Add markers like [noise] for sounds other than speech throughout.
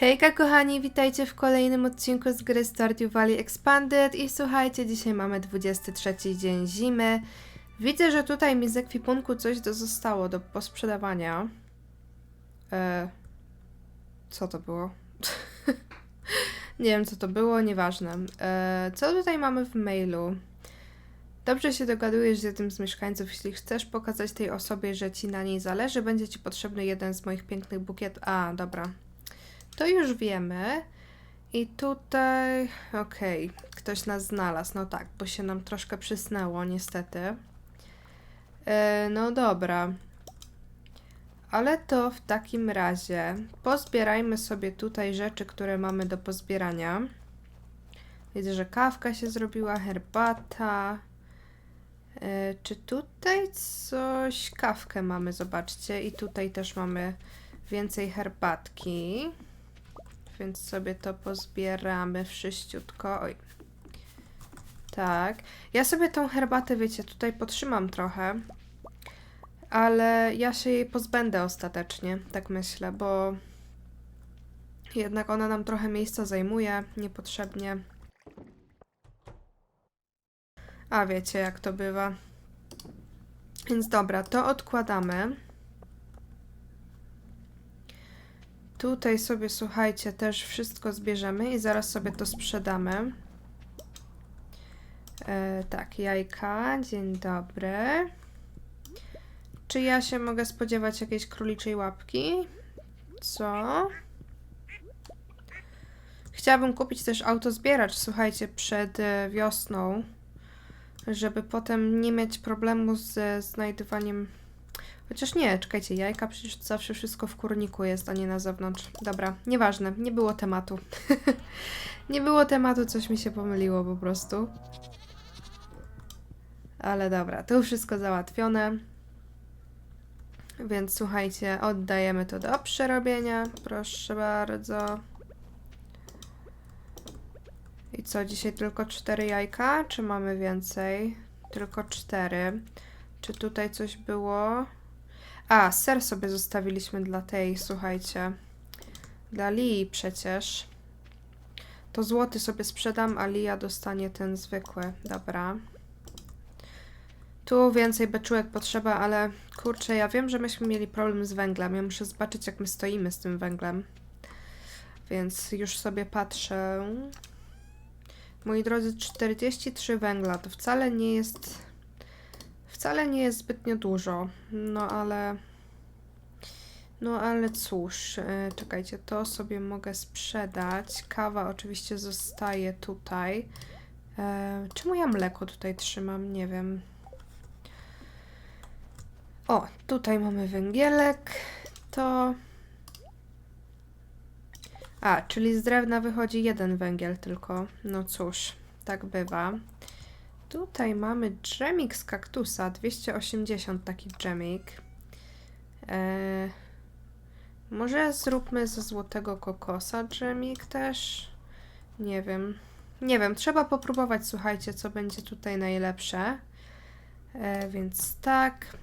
Hejka kochani, witajcie w kolejnym odcinku z gry Stardew Valley Expanded i słuchajcie, dzisiaj mamy 23 dzień zimy. Widzę, że tutaj mi z ekwipunku coś do zostało do posprzedawania. E, co to było? [laughs] Nie wiem co to było, nieważne. E, co tutaj mamy w mailu? Dobrze się dogadujesz z jednym z mieszkańców. Jeśli chcesz pokazać tej osobie, że ci na niej zależy, będzie ci potrzebny jeden z moich pięknych bukietów. A, dobra. To już wiemy. I tutaj, okej, ktoś nas znalazł. No tak, bo się nam troszkę przysnęło, niestety. E, no dobra. Ale to w takim razie pozbierajmy sobie tutaj rzeczy, które mamy do pozbierania. Widzę, że kawka się zrobiła, herbata. E, czy tutaj coś? Kawkę mamy, zobaczcie. I tutaj też mamy więcej herbatki. Więc sobie to pozbieramy wszyściutko. Oj. Tak. Ja sobie tą herbatę, wiecie, tutaj potrzymam trochę. Ale ja się jej pozbędę ostatecznie, tak myślę, bo jednak ona nam trochę miejsca zajmuje niepotrzebnie. A wiecie, jak to bywa. Więc dobra, to odkładamy. Tutaj sobie, słuchajcie, też wszystko zbierzemy i zaraz sobie to sprzedamy. E, tak, jajka, dzień dobry. Czy ja się mogę spodziewać jakiejś króliczej łapki? Co? Chciałabym kupić też autozbieracz, słuchajcie, przed e, wiosną, żeby potem nie mieć problemu ze znajdywaniem Chociaż nie, czekajcie, jajka przecież zawsze wszystko w kurniku jest, a nie na zewnątrz. Dobra, nieważne, nie było tematu. [laughs] nie było tematu, coś mi się pomyliło po prostu. Ale dobra, to wszystko załatwione. Więc słuchajcie, oddajemy to do przerobienia. Proszę bardzo. I co, dzisiaj tylko cztery jajka? Czy mamy więcej? Tylko cztery. Czy tutaj coś było? A, ser sobie zostawiliśmy dla tej, słuchajcie. Dla Lii przecież. To złoty sobie sprzedam, a Lia dostanie ten zwykły. Dobra. Tu więcej beczułek potrzeba, ale kurczę, ja wiem, że myśmy mieli problem z węglem. Ja muszę zobaczyć, jak my stoimy z tym węglem. Więc już sobie patrzę. Moi drodzy, 43 węgla to wcale nie jest Wcale nie jest zbytnio dużo, no ale... No ale cóż, e, czekajcie, to sobie mogę sprzedać. Kawa oczywiście zostaje tutaj. E, czemu ja mleko tutaj trzymam? Nie wiem. O, tutaj mamy węgielek. To... A, czyli z drewna wychodzi jeden węgiel tylko. No cóż, tak bywa. Tutaj mamy dżemik z kaktusa, 280 taki dżemik. Eee, może zróbmy ze złotego kokosa dżemik też? Nie wiem. Nie wiem, trzeba popróbować, słuchajcie, co będzie tutaj najlepsze. Eee, więc tak.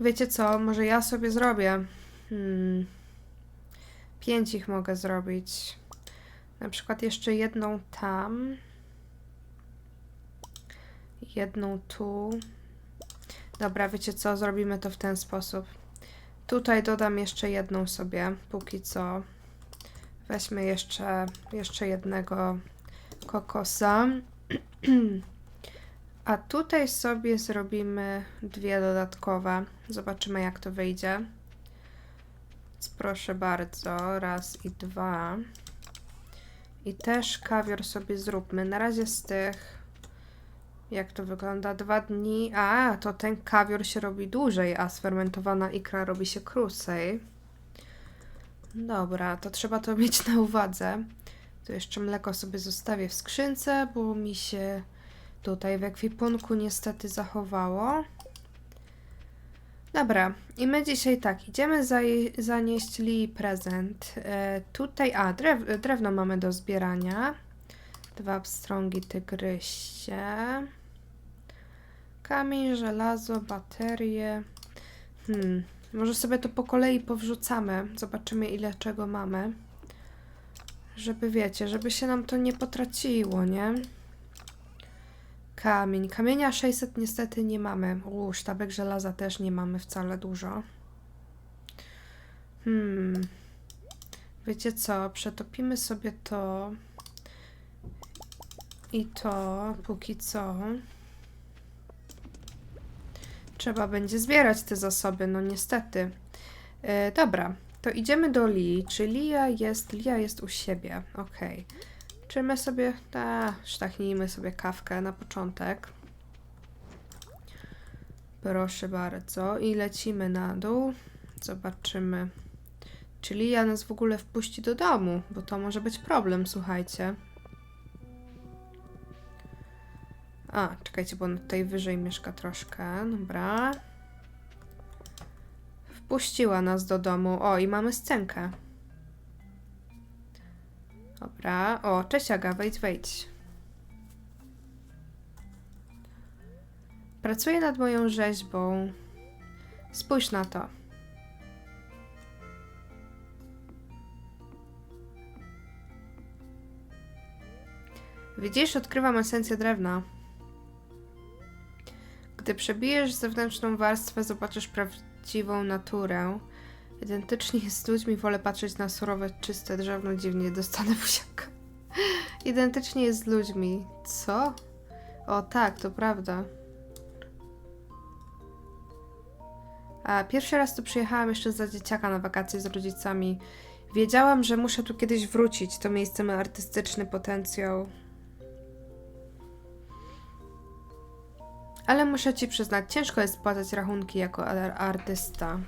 Wiecie co, może ja sobie zrobię. Hmm. Pięć ich mogę zrobić. Na przykład jeszcze jedną tam jedną tu. Dobra, wiecie co? Zrobimy to w ten sposób. Tutaj dodam jeszcze jedną sobie, póki co. Weźmy jeszcze, jeszcze jednego kokosa. [clears throat] A tutaj sobie zrobimy dwie dodatkowe. Zobaczymy, jak to wyjdzie. Więc proszę bardzo, raz i dwa. I też kawior sobie zróbmy. Na razie z tych jak to wygląda? Dwa dni. A, to ten kawior się robi dłużej, a sfermentowana ikra robi się krócej. Dobra, to trzeba to mieć na uwadze. Tu jeszcze mleko sobie zostawię w skrzynce, bo mi się tutaj w ekwipunku niestety zachowało. Dobra, i my dzisiaj tak, idziemy zanieść Li prezent. E, tutaj, a, drew drewno mamy do zbierania. Dwa pstrągi tygrysie. Kamień, żelazo, baterie. Hmm, Może sobie to po kolei powrzucamy. Zobaczymy ile czego mamy. Żeby wiecie, żeby się nam to nie potraciło, nie? Kamień. Kamienia 600 niestety nie mamy. Uuu, sztabek żelaza też nie mamy wcale dużo. Hmm. Wiecie co? Przetopimy sobie to. I to, póki co. Trzeba będzie zbierać te zasoby, no niestety. E, dobra, to idziemy do Lii. Czy Lia jest. Lia jest u siebie. Okej. Czy my sobie. Ta, sztachnijmy sobie kawkę na początek. Proszę bardzo. I lecimy na dół. Zobaczymy. Czy Lia nas w ogóle wpuści do domu, bo to może być problem, słuchajcie. A, czekajcie, bo on tutaj wyżej mieszka troszkę. Dobra. Wpuściła nas do domu. O, i mamy scenkę. Dobra. O, cześć Aga, wejdź, wejdź. Pracuję nad moją rzeźbą. Spójrz na to. Widzisz, odkrywam esencję drewna. Gdy przebijesz zewnętrzną warstwę, zobaczysz prawdziwą naturę. Identycznie z ludźmi, wolę patrzeć na surowe, czyste drewno, dziwnie dostanę buziaka. Identycznie jest z ludźmi. Co? O tak, to prawda. A pierwszy raz tu przyjechałam jeszcze za dzieciaka na wakacje z rodzicami. Wiedziałam, że muszę tu kiedyś wrócić. To miejsce ma artystyczny potencjał. Ale muszę ci przyznać, ciężko jest płacać rachunki jako ar- artysta.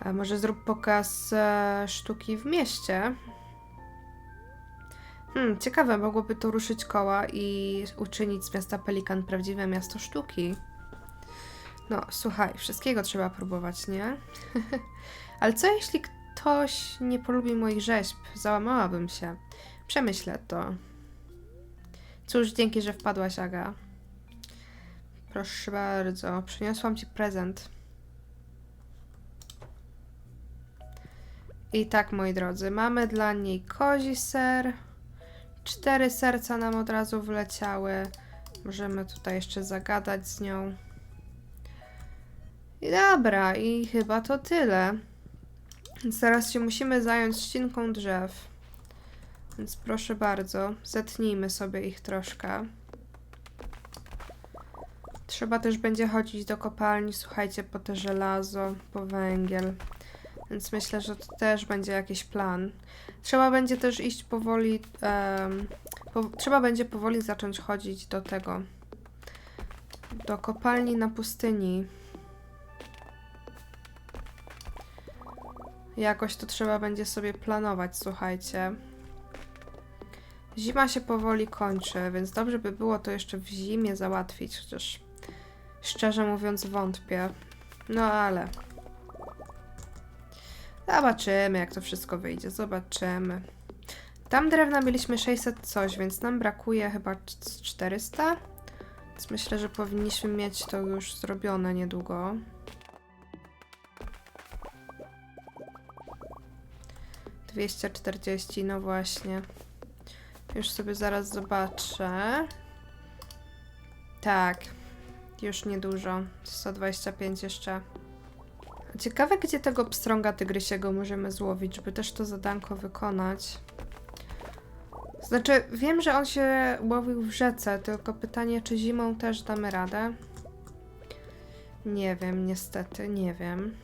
A może zrób pokaz e, sztuki w mieście? Hmm, ciekawe, mogłoby to ruszyć koła i uczynić z miasta Pelikan prawdziwe miasto sztuki. No, słuchaj, wszystkiego trzeba próbować, nie? [laughs] Ale co jeśli ktoś nie polubi moich rzeźb? Załamałabym się. Przemyślę to. Cóż, dzięki, że wpadłaś, Aga. Proszę bardzo, przyniosłam ci prezent. I tak, moi drodzy, mamy dla niej kozi ser. Cztery serca nam od razu wleciały. Możemy tutaj jeszcze zagadać z nią. I dobra, i chyba to tyle. Teraz się musimy zająć ścinką drzew. Więc proszę bardzo, zetnijmy sobie ich troszkę. Trzeba też będzie chodzić do kopalni, słuchajcie, po te żelazo, po węgiel. Więc myślę, że to też będzie jakiś plan. Trzeba będzie też iść powoli. em, po, trzeba będzie powoli zacząć chodzić do tego. Do kopalni na pustyni. Jakoś to trzeba będzie sobie planować, słuchajcie. Zima się powoli kończy, więc dobrze by było to jeszcze w zimie załatwić, chociaż szczerze mówiąc wątpię. No ale. Zobaczymy, jak to wszystko wyjdzie. Zobaczymy. Tam drewna mieliśmy 600 coś, więc nam brakuje chyba c- 400. Więc myślę, że powinniśmy mieć to już zrobione niedługo. Dwieście czterdzieści, no właśnie. Już sobie zaraz zobaczę. Tak. Już niedużo. 125 jeszcze. Ciekawe, gdzie tego pstrąga tygrysiego możemy złowić, żeby też to zadanko wykonać. Znaczy, wiem, że on się łowił w rzece, tylko pytanie, czy zimą też damy radę? Nie wiem, niestety, nie wiem.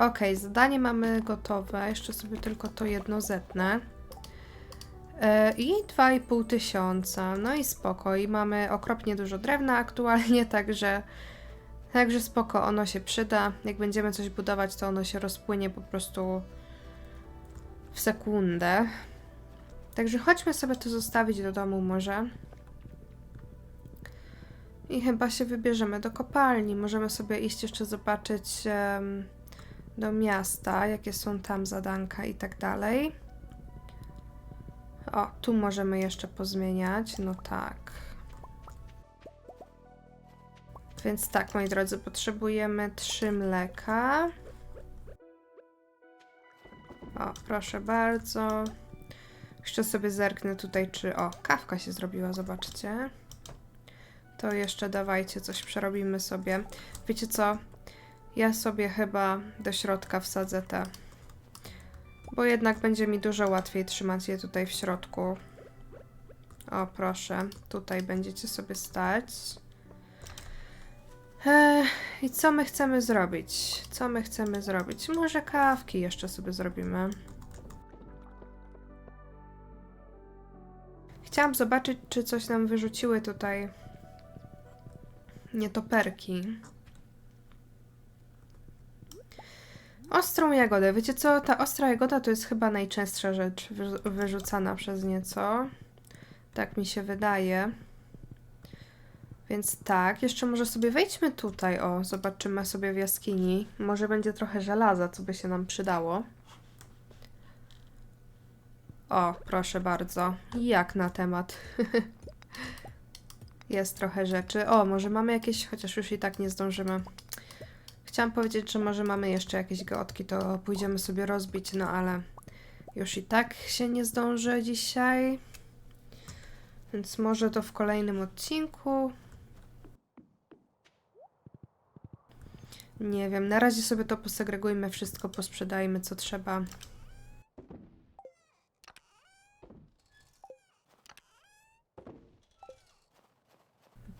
Okej, zadanie mamy gotowe. Jeszcze sobie tylko to jedno zetnę. E, I 2,5 tysiąca. No i spoko. I mamy okropnie dużo drewna aktualnie, [laughs] także, także spoko, ono się przyda. Jak będziemy coś budować, to ono się rozpłynie po prostu w sekundę. Także chodźmy sobie to zostawić do domu może. I chyba się wybierzemy do kopalni. Możemy sobie iść jeszcze zobaczyć do miasta, jakie są tam zadanka i tak dalej. O, tu możemy jeszcze pozmieniać, no tak. Więc tak, moi drodzy, potrzebujemy trzy mleka. O, proszę bardzo. Jeszcze sobie zerknę tutaj, czy... O, kawka się zrobiła, zobaczcie. To jeszcze dawajcie, coś przerobimy sobie. Wiecie co? Ja sobie chyba do środka wsadzę te. Bo jednak będzie mi dużo łatwiej trzymać je tutaj w środku. O, proszę. Tutaj będziecie sobie stać. Ech, I co my chcemy zrobić? Co my chcemy zrobić? Może kawki jeszcze sobie zrobimy. Chciałam zobaczyć, czy coś nam wyrzuciły tutaj nietoperki. Ostrą jagodę. Wiecie co? Ta ostra jagoda to jest chyba najczęstsza rzecz wy- wyrzucana przez nieco. Tak mi się wydaje. Więc tak, jeszcze może sobie wejdźmy tutaj, o, zobaczymy sobie w jaskini. Może będzie trochę żelaza, co by się nam przydało. O, proszę bardzo. Jak na temat. [laughs] Jest trochę rzeczy. O, może mamy jakieś, chociaż już i tak nie zdążymy. Chciałam powiedzieć, że może mamy jeszcze jakieś gotki, to pójdziemy sobie rozbić, no ale już i tak się nie zdążę dzisiaj. Więc może to w kolejnym odcinku. Nie wiem, na razie sobie to posegregujmy, wszystko posprzedajmy, co trzeba.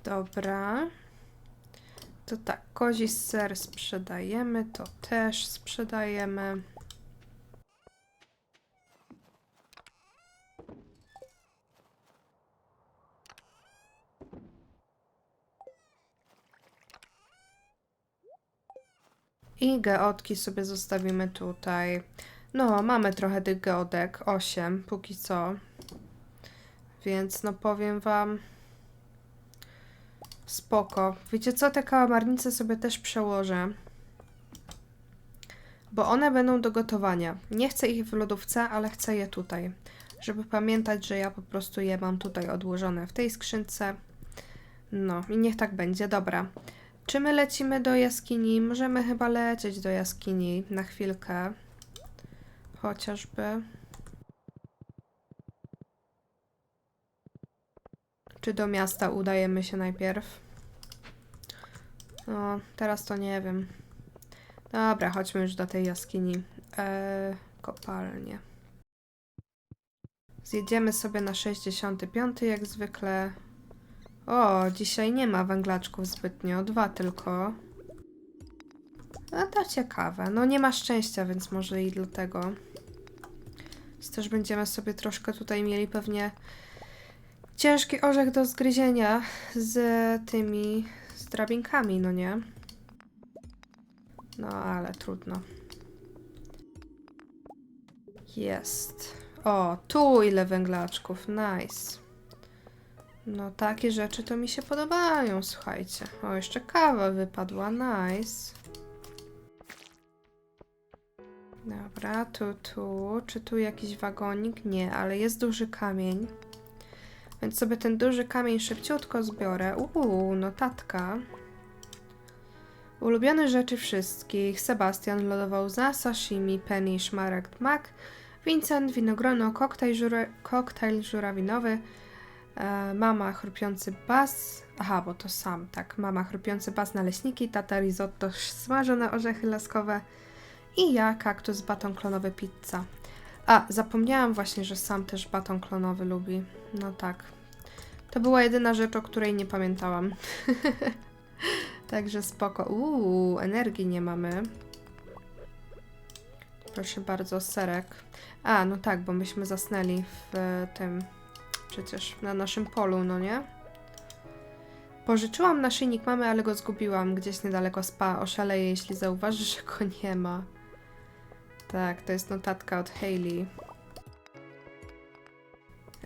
Dobra. To tak, kozi ser sprzedajemy, to też sprzedajemy. I geodki sobie zostawimy tutaj. No, mamy trochę tych geodek, 8 póki co. Więc no powiem wam, spoko. Wiecie co, te kałamarnice sobie też przełożę. Bo one będą do gotowania. Nie chcę ich w lodówce, ale chcę je tutaj. Żeby pamiętać, że ja po prostu je mam tutaj odłożone w tej skrzynce. No i niech tak będzie, dobra. Czy my lecimy do jaskini? Możemy chyba lecieć do jaskini na chwilkę. Chociażby. Czy do miasta udajemy się najpierw? No, teraz to nie wiem. Dobra, chodźmy już do tej jaskini. Eee, kopalnie. Zjedziemy sobie na 65 jak zwykle. O, dzisiaj nie ma węglaczków zbytnio, dwa tylko. No to ciekawe. No nie ma szczęścia, więc może i dlatego. Więc też będziemy sobie troszkę tutaj mieli pewnie ciężki orzech do zgryzienia z tymi drabinkami, no nie? No ale trudno. Jest. O, tu ile węglaczków, nice. No takie rzeczy to mi się podobają, słuchajcie. O, jeszcze kawa wypadła, nice. Dobra, tu, tu. Czy tu jakiś wagonik? Nie, ale jest duży kamień. Więc sobie ten duży kamień szybciutko zbiorę. Uuu, notatka. Ulubione rzeczy wszystkich. Sebastian lodował za sashimi, Penny, szmaragd, mak. Vincent, winogrono, koktajl, żura koktajl żurawinowy. E, mama chrupiący bas. Aha, bo to sam, tak. Mama chrupiący bas naleśniki, tata risotto, smażone orzechy laskowe. I ja kaktus, baton klonowy, pizza. A, zapomniałam właśnie, że sam też baton klonowy lubi. No tak. To była jedyna rzecz, o której nie pamiętałam. [laughs] Także spoko. Uuu, energii nie mamy. Proszę bardzo, serek. A, no tak, bo myśmy zasnęli w e, tym, przecież na naszym polu, no nie? Pożyczyłam naszyjnik mamy, ale go zgubiłam gdzieś niedaleko spa. Oszaleję, jeśli zauważy, że go nie ma. Tak, to jest notatka od Hayley.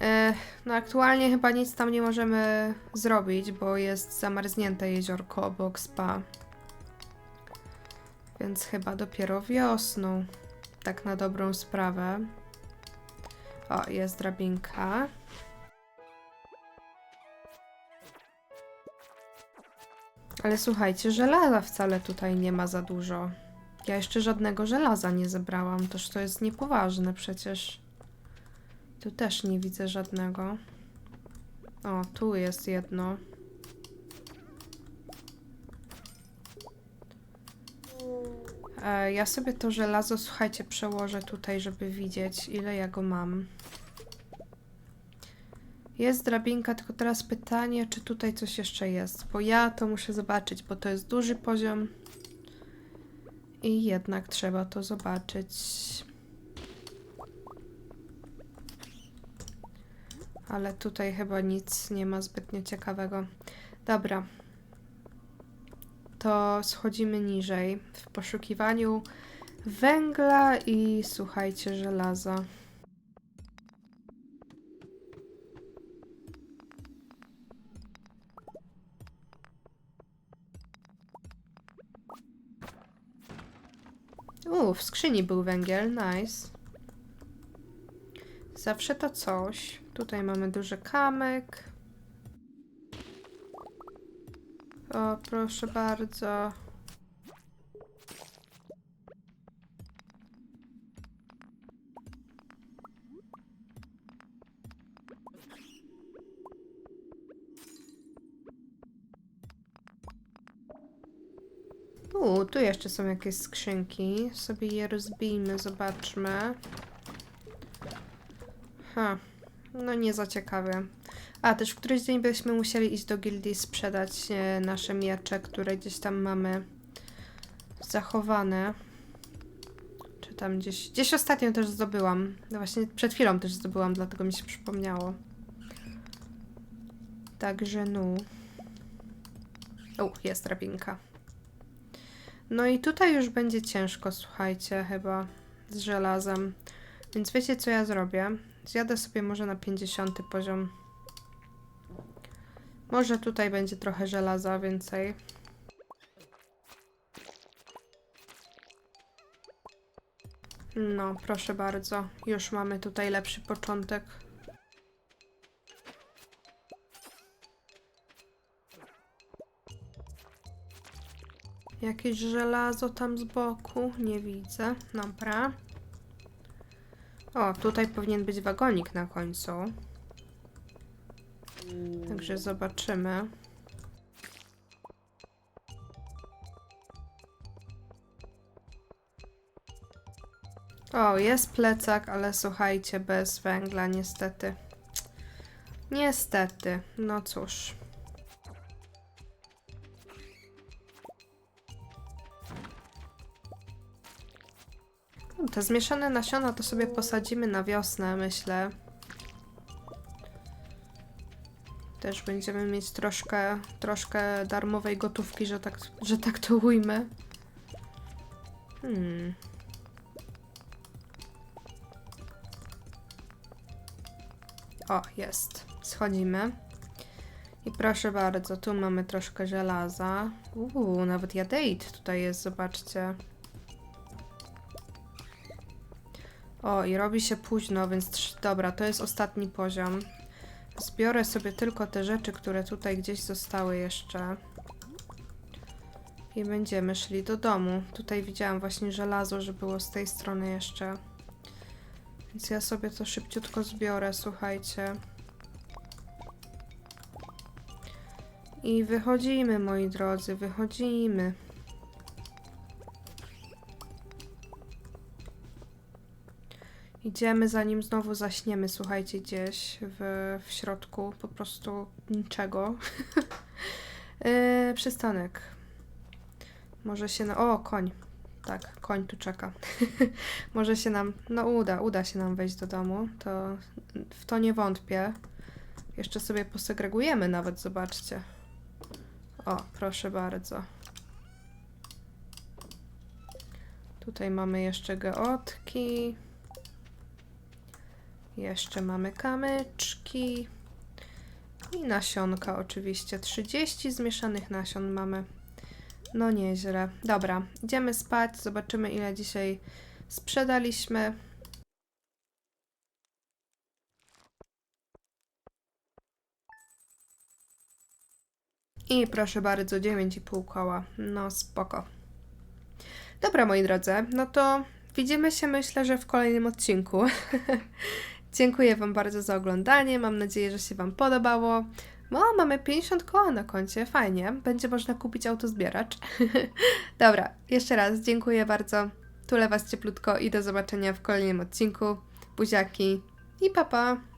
E, no aktualnie chyba nic tam nie możemy zrobić, bo jest zamarznięte jeziorko obok spa. Więc chyba dopiero wiosną. Tak na dobrą sprawę. O, jest drabinka. Ale słuchajcie, żelaza wcale tutaj nie ma za dużo. Ja jeszcze żadnego żelaza nie zebrałam, toż to jest niepoważne przecież. Tu też nie widzę żadnego. O, tu jest jedno. E, ja sobie to żelazo, słuchajcie, przełożę tutaj, żeby widzieć, ile ja go mam. Jest drabinka, tylko teraz pytanie, czy tutaj coś jeszcze jest, bo ja to muszę zobaczyć, bo to jest duży poziom i jednak trzeba to zobaczyć. Ale tutaj chyba nic nie ma zbytnio ciekawego. Dobra. To schodzimy niżej w poszukiwaniu węgla i słuchajcie, żelaza. W skrzyni był węgiel, nice. Zawsze to coś. Tutaj mamy duży kamek. O, proszę bardzo. Tu jeszcze są jakieś skrzynki. Sobie je rozbijmy, zobaczmy. Ha, no nie za ciekawe. A, też w któryś dzień byśmy musieli iść do gildii sprzedać e, nasze miecze, które gdzieś tam mamy zachowane. Czy tam gdzieś... Gdzieś ostatnio też zdobyłam. No właśnie przed chwilą też zdobyłam, dlatego mi się przypomniało. Także no. O, jest drabinka. No i tutaj już będzie ciężko, słuchajcie, chyba z żelazem. Więc wiecie, co ja zrobię? Zjadę sobie może na 50 poziom. Może tutaj będzie trochę żelaza więcej. No, proszę bardzo. Już mamy tutaj lepszy początek. Jakieś żelazo tam z boku? Nie widzę. Dobra. O, tutaj powinien być wagonik na końcu. Także zobaczymy. O, jest plecak, ale słuchajcie, bez węgla, niestety. Niestety, no cóż. Te zmieszane nasiona to sobie posadzimy na wiosnę, myślę. Też będziemy mieć troszkę, troszkę darmowej gotówki, że tak, że tak to ujmę. Hmm. O, jest. Schodzimy. I proszę bardzo, tu mamy troszkę żelaza. Uuu, nawet jadeit tutaj jest, zobaczcie. O, i robi się późno, więc dobra, to jest ostatni poziom. Zbiorę sobie tylko te rzeczy, które tutaj gdzieś zostały jeszcze. I będziemy szli do domu. Tutaj widziałam właśnie żelazo, że było z tej strony jeszcze. Więc ja sobie to szybciutko zbiorę, słuchajcie. I wychodzimy, moi drodzy, wychodzimy. Idziemy, zanim znowu zaśniemy, słuchajcie, gdzieś w, w środku po prostu niczego. yy, [laughs] przystanek. Może się na... O, koń. Tak, koń tu czeka. [laughs] Może się nam... No uda, uda się nam wejść do domu. To w to nie wątpię. Jeszcze sobie posegregujemy nawet, zobaczcie. O, proszę bardzo. Tutaj mamy jeszcze geotki. Jeszcze mamy kamyczki. I nasionka oczywiście. 30 zmieszanych nasion mamy. No nieźle. Dobra, idziemy spać. Zobaczymy ile dzisiaj sprzedaliśmy. I proszę bardzo, 9,5 koła. No spoko. Dobra, moi drodzy, no to widzimy się myślę, że w kolejnym odcinku. [laughs] Dziękuję Wam bardzo za oglądanie. Mam nadzieję, że się Wam podobało. No, mamy 50 koła na koncie, fajnie. Będzie można kupić autozbieracz. [laughs] Dobra, jeszcze raz dziękuję bardzo. Tulę Was cieplutko i do zobaczenia w kolejnym odcinku. Buziaki i papa. Pa.